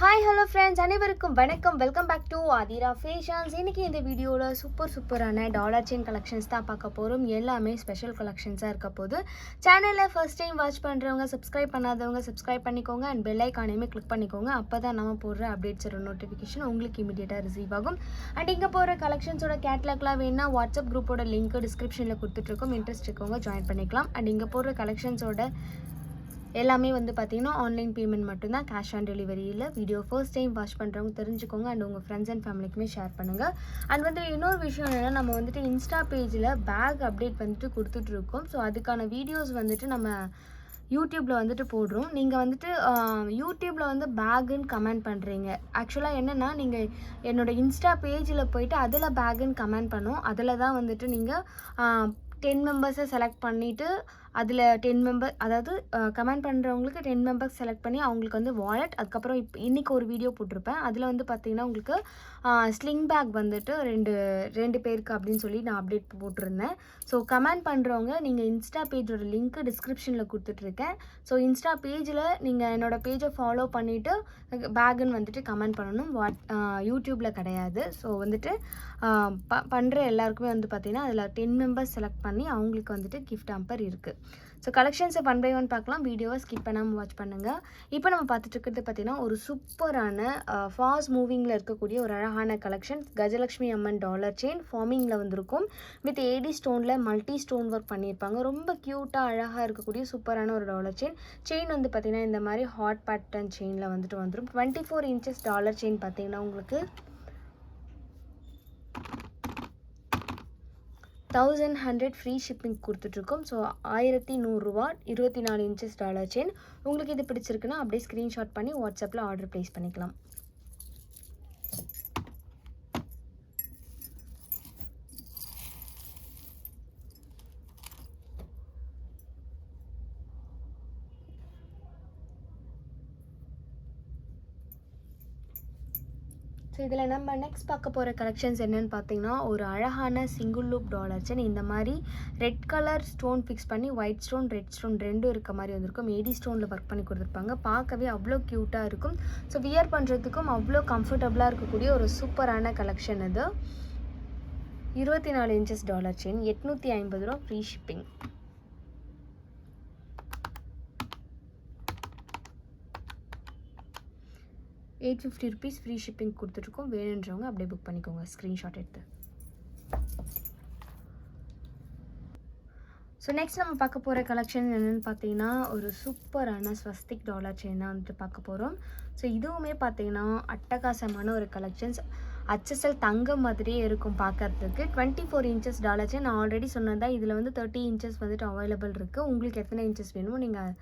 Hi hello friends அனைவருக்கும் வணக்கம். Welcome back to Aathira fashions இன்றைக்கி இந்த வீடியோவில் சூப்பர் சூப்பரான டாலர் செயின் கலெக்ஷன்ஸ் தான் பார்க்க போகிறோம் எல்லாமே ஸ்பெஷல் கலெக்ஷன்ஸாக இருக்க போது. சேனலில் ஃபர்ஸ்ட் டைம் வாட்ச் பண்ணுறவங்க சப்ஸ்கிரைப் பண்ணாதவங்க சப்ஸ்கிரைப் பண்ணிக்கோங்க. அண்ட் பெல் ஐக்கானையுமே கிளிக் பண்ணிக்கோங்க. அப்போ தான் நம்ம போடுற அப்டேட்ஸோட நோட்டிஃபிகேஷன் உங்களுக்கு இமீடியட்டாக ரிசீவ் ஆகும். அண்ட் இங்கே போகிற கலெக்ஷன்ஸோட கேட்லாக்லாம் வேணால் வாட்ஸ்அப் குரூப்போட லிங்க் டிஸ்கிரிப்ஷனில் கொடுத்துட்ருக்கோம் இன்ட்ரெஸ்ட் இருக்கவங்க ஜாயின் பண்ணிக்கலாம். அண்ட் இங்கே போகிற கலெக்ஷன்ஸோட எல்லாமே வந்து பார்த்தீங்கன்னா ஆன்லைன் பேமெண்ட் மட்டும்தான் கேஷ் ஆன் டெலிவரியில் இல்லை. வீடியோ ஃபர்ஸ்ட் டைம் வாட்ச் பண்ணுறவங்க தெரிஞ்சுக்கோங்க அண்ட் உங்கள் ஃப்ரெண்ட்ஸ் அண்ட் ஃபேமிலிக்குமே ஷேர் பண்ணுங்கள் அண்ட் வந்து இன்னொரு விஷயம் என்னென்னா நம்ம வந்துட்டு இன்ஸ்டா பேஜில் பேக் அப்டேட் வந்துட்டு கொடுத்துட்ருக்கோம் ஸோ அதுக்கான வீடியோஸ் வந்துட்டு நம்ம யூடியூப்பில் வந்துட்டு போடுறோம். நீங்கள் வந்துட்டு யூடியூப்பில் வந்து பேகுன்னு கமெண்ட் பண்ணுறீங்க ஆக்சுவலாக என்னென்னா நீங்கள் என்னோட இன்ஸ்டா பேஜில் போயிட்டு அதில் பேகுன்னு கமெண்ட் பண்ணும். அதில் தான் வந்துட்டு நீங்கள் டென் மெம்பர்ஸை செலக்ட் பண்ணிவிட்டு அதில் டென் மெம்பர் அதாவது கமெண்ட் பண்ணுறவங்களுக்கு டென் மெம்பர்ஸ் செலக்ட் பண்ணி அவங்களுக்கு வந்து வாலெட் அதுக்கப்புறம் இப்போ இன்றைக்கி ஒரு வீடியோ போட்டிருப்பேன். அதில் வந்து பார்த்தீங்கன்னா உங்களுக்கு ஸ்லிங் பேக் வந்துட்டு ரெண்டு ரெண்டு பேருக்கு அப்படின்னு சொல்லி நான் அப்டேட் போட்டிருந்தேன். ஸோ கமெண்ட் பண்ணுறவங்க நீங்கள் இன்ஸ்டா பேஜோட லிங்க்கு டிஸ்கிரிப்ஷனில் கொடுத்துட்ருக்கேன். ஸோ இன்ஸ்டா பேஜில் நீங்கள் என்னோடய பேஜை ஃபாலோ பண்ணிவிட்டு பேக்குன்னு வந்துட்டு கமெண்ட் பண்ணணும். வாட் யூடியூப்பில் கிடையாது. ஸோ வந்துட்டு ப பண்ணுற எல்லாருக்குமே வந்து பார்த்திங்கன்னா அதில் டென் மெம்பர்ஸ் செலக்ட் பண்ணி அவங்களுக்கு வந்துட்டு கிஃப்ட் ஆம்பர் இருக்குது ஸோ கலெக்ஷன்ஸை ஒன் பை ஒன் பார்க்கலாம். வீடியோவை ஸ்கிப் பண்ணாமல் வாட்ச் பண்ணுங்கள் இப்போ நம்ம பார்த்துட்ருக்கிறது பார்த்திங்கன்னா ஒரு சூப்பரான ஃபாஸ்ட் மூவிங்கில் இருக்கக்கூடிய ஒரு அழகான கலெக்ஷன் கஜலக்ஷ்மி அம்மன் டாலர் செயின் ஃபார்மிங்கில் வந்திருக்கும். வித் ஏடி ஸ்டோனில் மல்டி ஸ்டோன் ஒர்க் பண்ணியிருப்பாங்க. ரொம்ப க்யூட்டாக அழகாக இருக்கக்கூடிய சூப்பரான ஒரு டாலர் செயின் செயின் வந்து பார்த்திங்கன்னா இந்த மாதிரி ஹாட் பேட்டர்ன் செயினில் வந்துட்டு வந்துடும் twenty four inches dollar chain பார்த்திங்கன்னா உங்களுக்கு தௌசண்ட் ஹண்ட்ரட் ஃப்ரீ ஷிப்பிங் கொடுத்துட்ருக்கோம். ஸோ ஆயிரத்தி நூறுரூவா இருபத்தி நாலு இன்ச்சஸ் டாலர் செயின் உங்களுக்கு இது பிடிச்சிருக்குன்னா அப்படியே ஸ்க்ரீன்ஷாட் பண்ணி வாட்ஸ்அப்பில் ஆர்டர் ப்ளேஸ் பண்ணிக்கலாம். ஸோ இதில் நம்ம நெக்ஸ்ட் பார்க்க போகிற கலெக்ஷன்ஸ் என்னென்னு பார்த்தீங்கன்னா ஒரு அழகான சிங்கிள் லூப் டாலர் செயின் இந்த மாதிரி ரெட் கலர் ஸ்டோன் ஃபிக்ஸ் பண்ணி ஒயிட் ஸ்டோன் ரெட் ஸ்டோன் ரெண்டும் இருக்க மாதிரி வந்திருக்கும். ஏடி ஸ்டோனில் ஒர்க் பண்ணி கொடுத்துருப்பாங்க. பார்க்கவே அவ்வளோ க்யூட்டாக இருக்கும். ஸோ வியர் பண்ணுறதுக்கும் அவ்வளோ கம்ஃபர்டபுளாக இருக்கக்கூடிய ஒரு சூப்பரான கலெக்ஷன் இது. இருபத்தி நாலு இன்ச்சஸ் டாலர் செயின் எட்நூற்றி ஐம்பது ரூபா free shipping eight fifty rupees free shipping கொடுத்துட்ருக்கோம் வேணுன்றவங்க அப்படியே புக் பண்ணிக்கோங்க. ஸ்க்ரீன்ஷாட் எடுத்து. ஸோ நெக்ஸ்ட் நம்ம பார்க்க போகிற கலெக்ஷன் என்னென்னு பார்த்தீங்கன்னா ஒரு சூப்பரான ஸ்வஸ்திக் டாலர் செயின் தான் வந்துட்டு பார்க்க போகிறோம் ஸோ இதுவுமே பார்த்தீங்கன்னா அட்டகாசமான ஒரு கலெக்ஷன்ஸ் அச்சசல் தங்கம் மாதிரியே இருக்கும் பார்க்கறதுக்கு. Twenty four inches dollar chain நான் ஆல்ரெடி சொன்னதான் இதில் வந்து தேர்ட்டி இன்ச்சஸ் வந்துட்டு அவைலபிள் இருக்குது உங்களுக்கு எத்தனை இன்ச்சஸ் வேணுமோ நீங்கள்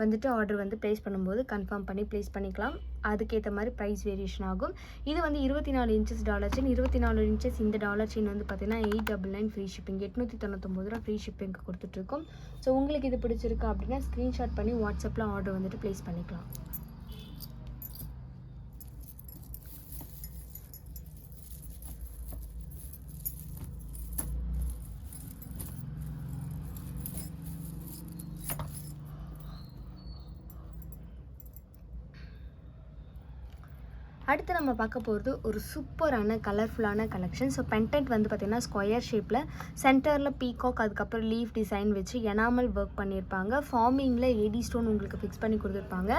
வந்துட்டு ஆர்டர் வந்து ப்ளேஸ் பண்ணும்போது கன்ஃபார்ம் பண்ணி ப்ளேஸ் பண்ணிக்கலாம். அதுக்கேற்ற மாதிரி ப்ரைஸ் வேரியேஷன் ஆகும். இது வந்து இருபத்தி நாலு இன்ச்சஸ் டாலர் செயின் இருபத்தி நாலு இன்ச்சஸ் இந்த டாலர் செயின் வந்து பார்த்தீங்கன்னா eight double nine free shipping எட்நூற்றி தொண்ணூத்தொம்பது ரூபா ஃப்ரீ ஷிப்பிங்க்கு கொடுத்துட்ருக்கோம் ஸோ உங்களுக்கு இது பிடிச்சிருக்கு அப்படின்னா ஸ்க்ரீன்ஷாட் பண்ணி வாட்ஸ்அப்பில் ஆர்டர் வந்துட்டு ப்ளேஸ் பண்ணிக்கலாம். அடுத்து நம்ம பார்க்க போகிறது ஒரு சூப்பரான கலர்ஃபுல்லான கலெக்ஷன் ஸோ பென்டென்ட் வந்து பார்த்திங்கன்னா ஸ்கொயர் ஷேப்பில் சென்டரில் பீகாக் அதுக்கப்புறம் லீஃப் டிசைன் வச்சு எனாமல் ஒர்க் பண்ணியிருப்பாங்க. ஃபார்மிங்கில் ஏடி ஸ்டோன் உங்களுக்கு ஃபிக்ஸ் பண்ணி கொடுத்துருப்பாங்க.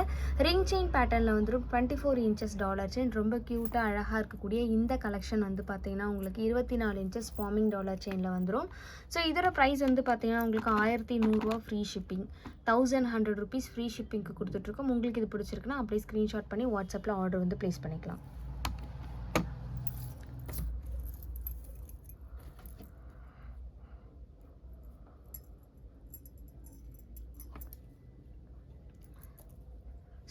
ரிங் செயின் பேட்டர்னில் வந்துடும் twenty four inches dollar chain ரொம்ப க்யூட்டாக அழகாக இருக்கக்கூடிய இந்த கலெக்ஷன் வந்து பார்த்திங்கன்னா உங்களுக்கு இருபத்தி நாலு இன்ச்சஸ் ஃபார்மிங் டாலர் செயினில் வந்துடும் ஸோ இதோட ப்ரைஸ் வந்து பார்த்திங்கன்னா உங்களுக்கு ஆயிரத்தி நூறுரூவா free shipping thousand hundred rupees free ஷிப்பிங்க்கு கொடுத்துட்ருக்கோம். உங்களுக்கு இது பிடிச்சிருக்குன்னா அப்படியே ஸ்க்ரீன்ஷாட் பண்ணி வாட்ஸ்அப்பில் ஆர்டர் வந்து ப்ளேஸ் பண்ணி பண்ணிக்கலாம்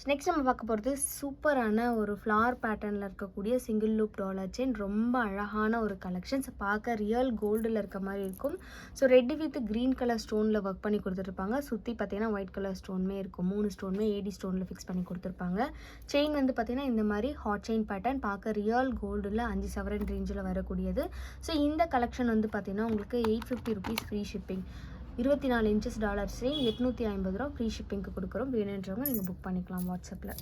நெக்ஸ்ட் நம்ம பார்க்க போகிறது சூப்பரான ஒரு ஃப்ளார் பேட்டர்னில் இருக்கக்கூடிய சிங்கிள் லூப் டாலர் செயின் ரொம்ப அழகான ஒரு கலெக்ஷன்ஸ் பார்க்க ரியல் கோல்டில் இருக்க மாதிரி இருக்கும். So red with green colour ஸ்டோனில் work பண்ணி கொடுத்துருப்பாங்க. சுற்றி பார்த்தீங்கன்னா ஒயிட் கலர் ஸ்டோனுமே இருக்கும். மூணு ஸ்டோனுமே ஏடி ஸ்டோனில் ஃபிக்ஸ் பண்ணி கொடுத்துருப்பாங்க. செயின் வந்து பார்த்தீங்கன்னா இந்த மாதிரி ஹாட் செயின் பேட்டர்ன் பார்க்க ரியல் கோல்டில் அஞ்சு சவரன் ரேஞ்சில் வரக்கூடியது. ஸோ இந்த கலெக்ஷன் வந்து பார்த்தீங்கன்னா உங்களுக்கு eight fifty rupees free shipping இருபத்தி நாலு இன்ச்சஸ் டாலர்ஸ்லேயும் எட்நூற்றி ஐம்பது ரூபா ஃப்ரீ ஷிப்பிங்க்கு கொடுக்குறோம். வேணுன்றவங்க நீங்கள் புக் பண்ணிக்கலாம் வாட்ஸ்அப்பில்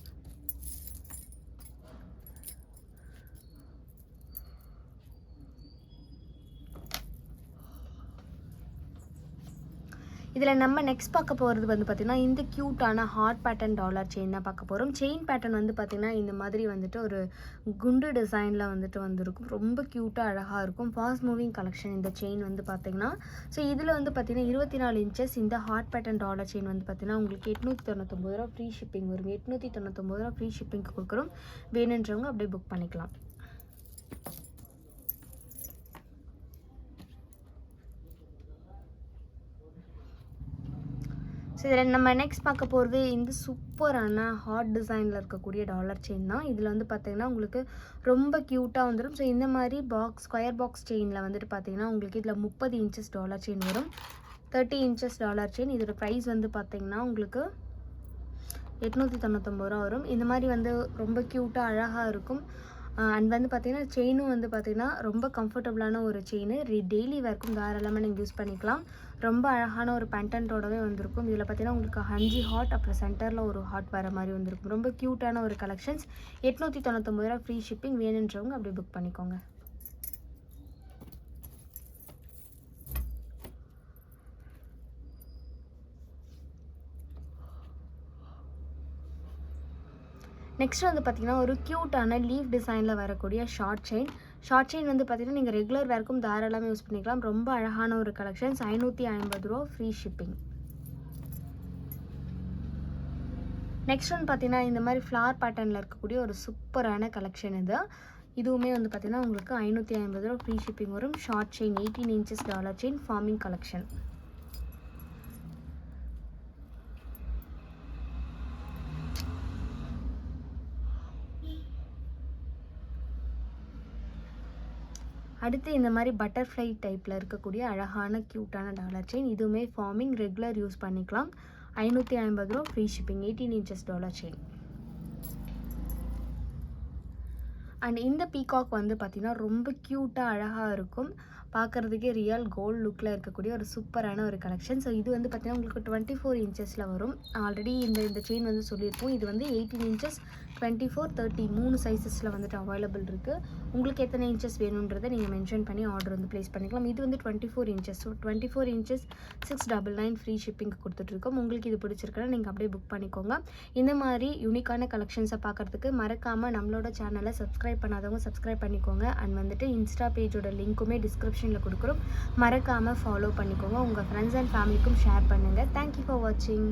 இதில் நம்ம நெக்ஸ்ட் பார்க்க போகிறது வந்து பார்த்திங்கன்னா இந்த க்யூட்டான ஹார்ட் பேட்டர்ன் டாலர் செயின் தான் பார்க்க போகிறோம் செயின் பேட்டர்ன் வந்து பார்த்திங்கன்னா இந்த மாதிரி வந்துட்டு ஒரு குண்டு டிசைனில் வந்துட்டு வந்திருக்கும். ரொம்ப க்யூட்டாக அழகாக இருக்கும். ஃபாஸ்ட் மூவிங் கலெக்ஷன் இந்த செயின் வந்து பார்த்திங்கன்னா ஸோ இதில் வந்து பார்த்திங்கன்னா இருபத்தி நாலு இன்ச்சஸ் இந்த ஹார்ட் பேட்டர்ன் டாலர் செயின் வந்து பார்த்திங்கன்னா உங்களுக்கு எட்நூற்றி தொண்ணூத்தொம்பது ரூபா ஃப்ரீ ஷிப்பிங் வரும். எட்நூற்றி தொண்ணூத்தொம்பது ரூபா ஃப்ரீ ஷிப்பிங் கொடுக்குறோம். வேணுன்றவங்க அப்படியே புக் பண்ணிக்கலாம். ஸோ இதில் நம்ம நெக்ஸ்ட் பார்க்க போகிறது இந்த சூப்பரான ஹாட் டிசைனில் இருக்கக்கூடிய டாலர் செயின் தான். இதில் வந்து பார்த்தீங்கன்னா உங்களுக்கு ரொம்ப க்யூட்டாக வந்துடும் ஸோ இந்த மாதிரி பாக்ஸ் ஸ்கொயர் பாக்ஸ் செயினில் வந்துட்டு பார்த்தீங்கன்னா உங்களுக்கு இதில் முப்பது இன்ச்சஸ் டாலர் செயின் வரும். தேர்ட்டி இன்ச்சஸ் டாலர் செயின் இதோட ப்ரைஸ் வந்து பார்த்தீங்கன்னா உங்களுக்கு எட்நூற்றி தொண்ணூத்தொம்பது ரூபா வரும். இந்த மாதிரி வந்து ரொம்ப க்யூட்டாக அழகாக இருக்கும். அண்ட் வந்து பார்த்தீங்கன்னா செயினும் வந்து பார்த்திங்கன்னா ரொம்ப கம்ஃபர்டபுளான ஒரு செயின் டெய்லி வேர்க்கும் தாராளமாக நீங்கள் யூஸ் பண்ணிக்கலாம். ரொம்ப அழகான ஒரு பேண்டன்ட்டோடவே வந்திருக்கும். இதில் பார்த்தீங்கன்னா உங்களுக்கு அஞ்சு ஹாட் அப்புறம் சென்டரில் ஒரு ஹாட் வர மாதிரி வந்திருக்கும். ரொம்ப க்யூட்டான ஒரு கலெக்ஷன்ஸ் எட்நூற்றி தொண்ணூத்தொம்பது ரூபா ஃப்ரீ ஷிப்பிங் வேணுன்றவங்க அப்படியே புக் பண்ணிக்கோங்க. நெக்ஸ்ட் வந்து பார்த்தீங்கன்னா ஒரு க்யூட்டான லீஃப் டிசைனில் வரக்கூடிய ஷார்ட் செயின் ஷார்ட் செயின் வந்து பார்த்தீங்கன்னா நீங்கள் ரெகுலர் வேர்க்கும் தாராளமாக யூஸ் பண்ணிக்கலாம். ரொம்ப அழகான ஒரு கலெக்ஷன்ஸ் ஐநூற்றி ஐம்பது ரூபா ஃப்ரீ ஷிப்பிங் நெக்ஸ்ட் ஒன் பார்த்தீங்கன்னா இந்த மாதிரி ஃப்ளார் பேட்டர்னில் இருக்கக்கூடிய ஒரு சூப்பரான கலெக்ஷன் இது. இதுவுமே வந்து பார்த்தீங்கன்னா உங்களுக்கு ஐநூற்றி ஐம்பது ரூபா ஃப்ரீ ஷிப்பிங் வரும். Short chain eighteen inches dollar chain forming collection அடுத்து இந்த மாதிரி பட்டர்ஃப்ளை டைப்பில் இருக்கக்கூடிய அழகான க்யூட்டான டாலர் செயின் இதுவுமே ஃபார்மிங் ரெகுலர் யூஸ் பண்ணிக்கலாம். ஐநூற்றி ஐம்பது ரூபா free shipping eighteen inches dollar chain and இந்த பீகாக் வந்து பார்த்திங்கன்னா ரொம்ப க்யூட்டாக அழகாக இருக்கும். பார்க்குறதுக்கே ரியல் கோல்டு லுக்கில் இருக்கக்கூடிய ஒரு சூப்பரான ஒரு கலெக்ஷன் ஸோ இது வந்து பார்த்திங்கன்னா உங்களுக்கு டுவெண்ட்டி ஃபோர் இன்ச்சஸில் வரும். ஆல்ரெடி இந்த இந்த செயின் வந்து சொல்லியிருப்போம் இது வந்து eighteen inches twenty four thirty மூணு சைஸஸில் வந்துட்டு அவைலபிள் இருக்குது உங்களுக்கு எத்தனை இன்ச்சஸ் வேணுன்றதை நீங்கள் மென்ஷன் பண்ணி ஆர்டர் வந்து ப்ளேஸ் பண்ணிக்கலாம். இது வந்து twenty four inches so twenty four inches six double nine free shipping கொடுத்துட்ருக்கோம் உங்களுக்கு இது பிடிச்சிருக்குன்னா நீங்கள் அப்படியே புக் பண்ணிக்கோங்க. இந்த மாதிரி யூனிக்கான கலெக்ஷன்ஸை பார்க்குறதுக்கு மறக்காமல் நம்மளோட சேனலை சப்ஸ்கிரைப் பண்ணாதவங்க சப்ஸ்கிரைப் பண்ணிக்கோங்க. அண்ட் வந்துட்டு இன்ஸ்டா பேஜோட லிங்க்குமே டிஸ்கிரிப்ஷனில் கொடுக்குறோம். மறக்காமல் ஃபாலோ பண்ணிக்கோங்க. உங்கள் ஃப்ரெண்ட்ஸ் அண்ட் ஃபேமிலிக்கும் ஷேர் பண்ணுங்கள் தேங்க்யூ ஃபார் வாட்சிங்